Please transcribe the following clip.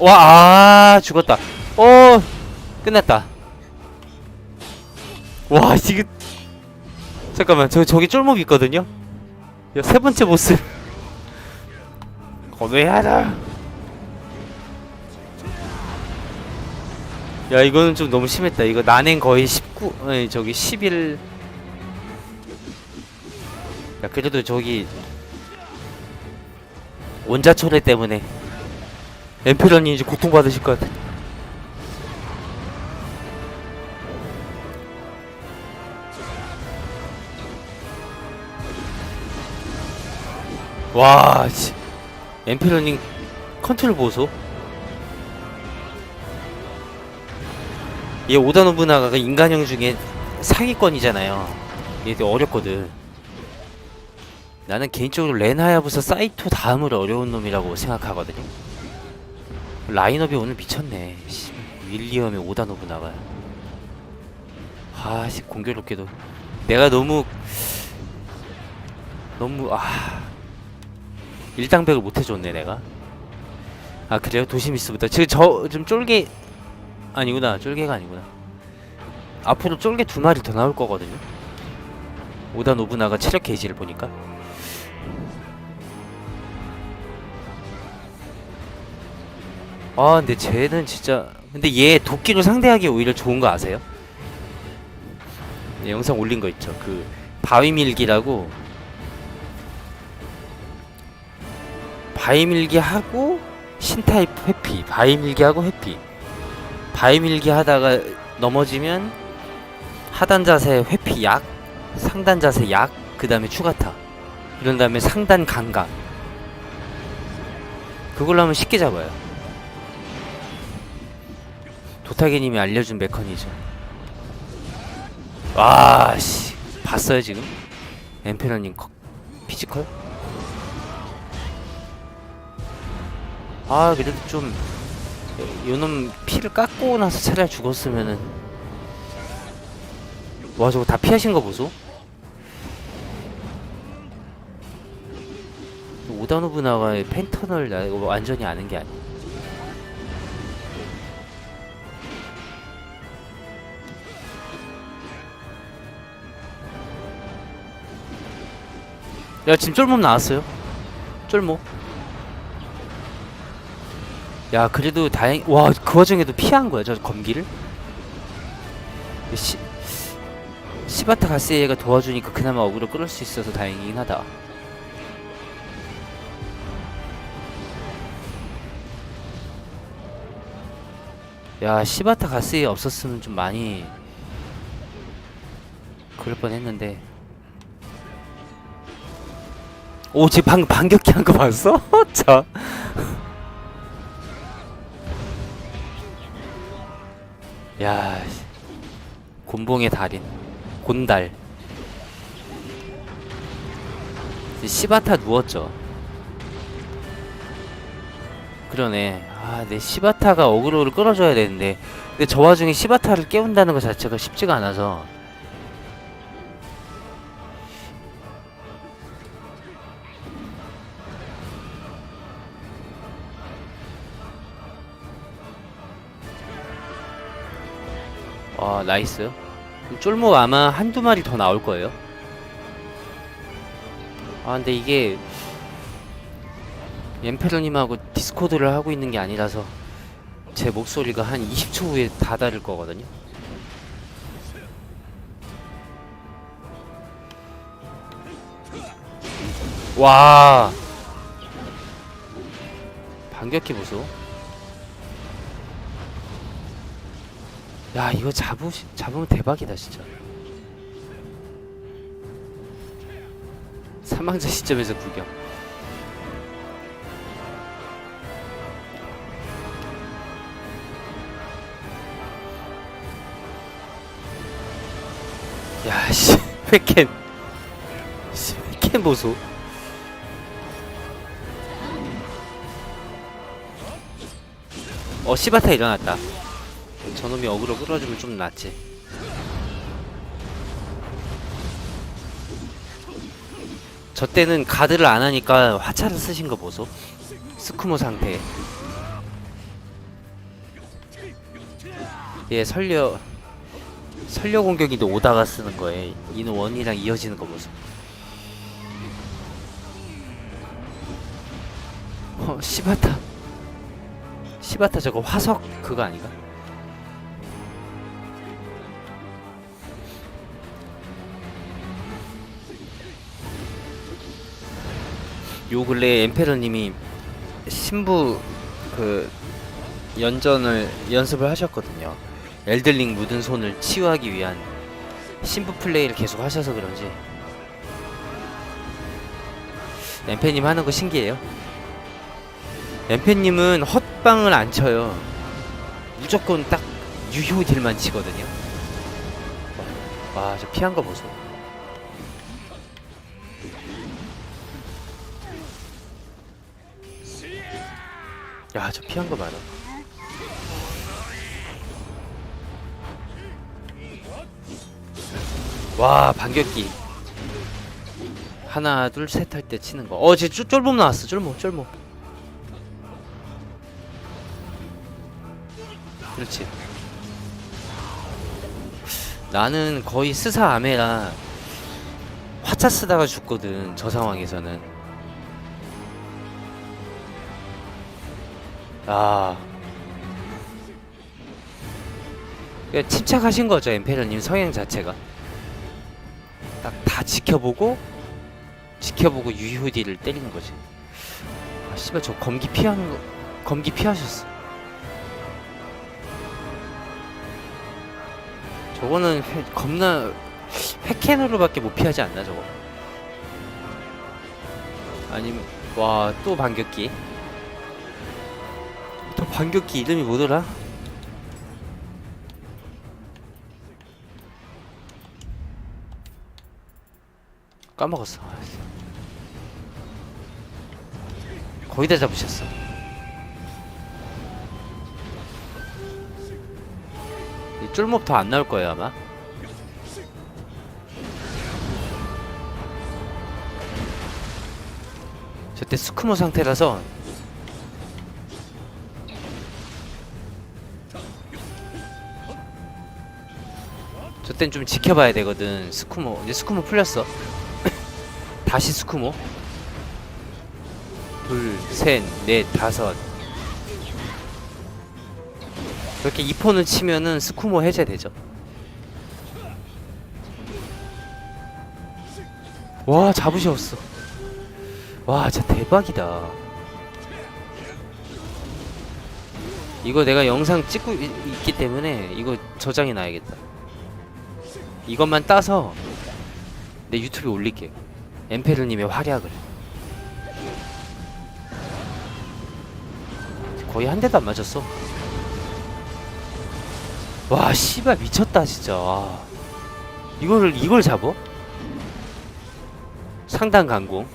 와, 아, 죽었다. 어, 끝났다. 와, 지금. 잠깐만, 저, 저기 쫄목 있거든요? 야, 세 번째 보스. 건너야다. 야, 이거는 좀 너무 심했다. 이거 난행 거의 19, 아니, 저기 11. 야, 그래도 저기. 원자초래 때문에. 엠페런이 이제 고통받으실 것 같아. 와, 씨. 엠페런님 컨트롤 보소. 얘 오다 노부나가가 인간형 중에 상위권이잖아요. 얘 되게 어렵거든. 나는 개인적으로 렌하야부사 사이토 다음으로 어려운 놈이라고 생각하거든요. 라인업이 오늘 미쳤네. 씨, 윌리엄의 오다 노부나가. 아, 씨, 공교롭게도 내가 너무 너무 아 일당백을 못 해줬네 내가. 아 그래요? 도시미스부터 지금 저 좀 쫄게 아니구나 쫄개가 아니구나. 앞으로 쫄개 두 마리 더 나올 거거든요. 오다 노부나가 체력 게이지를 보니까. 아 근데 쟤는 진짜 근데 얘 도끼로 상대하기 오히려 좋은 거 아세요? 네, 영상 올린 거 있죠. 그 바위 밀기라고. 바위 밀기 하고 신타입 회피 바위 밀기 하고 회피. 바위 밀기 하다가 넘어지면 하단 자세 회피 약 상단 자세 약그 다음에 추가타. 이런 다음에 상단 감각 그걸로 하면 쉽게 잡아요 도타게님이 알려준 메커니즘. 와, 씨. 봤어요, 지금? 엠페러님 커, 피지컬? 아, 그래도 좀, 요놈 피를 깎고 나서 차라리 죽었으면은. 와, 저거 다 피하신 거 보소? 오다노부나와의 펜터널 나 이거 완전히 아는 게 아니야. 야 지금 쫄몸 나왔어요? 쫄모? 야 그래도 다행 와그 와중에도 피한 거야 저 검기를? 시 시바타 가스에가 도와주니까 그나마 어그로 끌을 수 있어서 다행이긴 하다. 야 시바타 가스에 없었으면 좀 많이 그럴 뻔했는데 오, 지금 방, 반격기 한 거 봤어? 자. 야, 씨. 곤봉의 달인. 곤달. 시바타 누웠죠. 그러네. 아, 내 시바타가 어그로를 끌어줘야 되는데. 근데 저 와중에 시바타를 깨운다는 것 자체가 쉽지가 않아서. 아 나이스. 쫄목 아마 한두 마리 더 나올 거예요. 아 근데 이게 엠페러님하고 디스코드를 하고 있는 게 아니라서 제 목소리가 한 20초 후에 다 다를 거거든요. 와. 반격기 보소 야 이거 잡으 잡으면 대박이다 진짜. 사망자 시점에서 구경. 야씨 회캔. 씨 회캔 보소. 어 시바타 일어났다 저놈이 어그로 끌어주면 좀 낫지 저 때는 가드를 안 하니까 화차를 쓰신 거 보소 스쿠모 상태 얘 설려 설려 공격인데 오다가 쓰는 거에 이는 원이랑 이어지는 거 보소. 어 시바타 시바타 저거 화석 그거 아닌가? 요 근래 엠페러님이 신부 그 연전을 연습을 하셨거든요. 엘들링 묻은 손을 치유하기 위한 신부 플레이를 계속 하셔서 그런지 엠페님 하는 거 신기해요. 엠페님은 헛방을 안 쳐요. 무조건 딱 유효 딜만 치거든요. 와, 저 피한 거 보소. 야, 저 피한 거 봐라. 와, 반격기. 하나, 둘, 셋 할 때 치는 거. 어, 쟤 쫄- 쫄몸 나왔어. 쫄몸, 쫄몸. 그렇지. 나는 거의 스사 아메라 화차 쓰다가 죽거든. 저 상황에서는. 아. 그러니까 침착하신 거죠, 엠페러님 성향 자체가. 딱 다 지켜보고 지켜보고 유효디를 때리는 거지. 아 씨발 저 검기 피하는 거 검기 피하셨어. 저거는 회, 겁나 회캔으로밖에 못 피하지 않나 저거. 아니면 와 또 반격기. 또 반격기 이름이 뭐더라? 까먹었어. 거의 다 잡으셨어. 이 쫄몹 더 안 나올 거예요 아마. 저때 스쿠모 상태라서 저땐 좀 지켜봐야 되거든. 스쿠모. 이제 스쿠모 풀렸어. 다시 스쿠모. 둘, 셋, 넷, 다섯. 이렇게 2포는 치면은 스쿠모 해제되죠. 와 잡으셨어. 와 진짜 대박이다. 이거 내가 영상 찍고 이- 있기 때문에 이거 저장해 놔야겠다 이것만 따서 내 유튜브에 올릴게요 엠페르님의 활약을. 거의 한 대도 안 맞았어. 와 씨발 미쳤다 진짜. 와. 이거를 이걸 잡어? 상단 강공